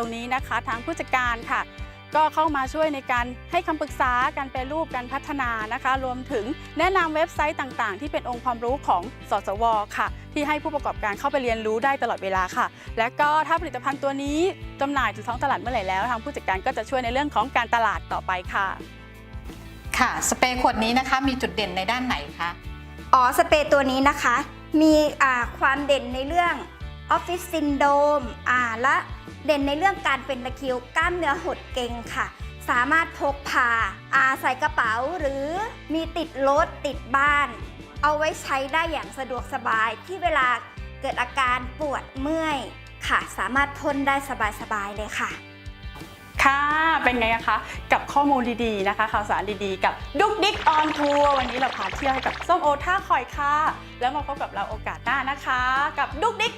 ตรงนี้นะคะ ทางผู้จัดการค่ะ ก็เข้ามาช่วยในการให้คำปรึกษาการแปรรูปการพัฒนานะคะ รวมถึงแนะนำเว็บไซต์ต่างๆ ที่เป็นองค์ความรู้ของสสวค่ะ ที่ให้ผู้ประกอบการเข้าไปเรียนรู้ได้ตลอดเวลาค่ะ และก็ถ้าผลิตภัณฑ์ตัวนี้จำหน่ายถึงท้องตลาดเมื่อไหร่แล้ว ทางผู้จัดการก็จะช่วยในเรื่องของการตลาดต่อไปค่ะ ค่ะสเปรย์ขวดนี้นะคะมีจุดเด่นในด้านไหนคะ อ๋อสเปรย์ตัวนี้นะคะ มีอ่าความเด่นในเรื่อง ออฟฟิศซินโดมอ่าและเด่นในเรื่องการเป็นตะคิวกล้ามเนื้อหดเกร็งค่ะ สามารถพกพาอาใส่กระเป๋าหรือมีติดรถติดบ้าน เอาไว้ใช้ได้อย่างสะดวกสบายที่เวลาเกิดอาการปวดเมื่อยค่ะ สามารถพ่นได้สบายๆเลยค่ะค่ะเป็นไงคะ กับข้อมูลดีๆนะคะ ข่าวสารดีๆ กับดุ๊กดิ๊กออนทัวร์วันนี้เราพาเที่ยวให้กับส้มโอท่าคอยค่ะ แล้วมาพบกับเราโอกาสหน้านะคะ กับดุ๊กดิ๊ก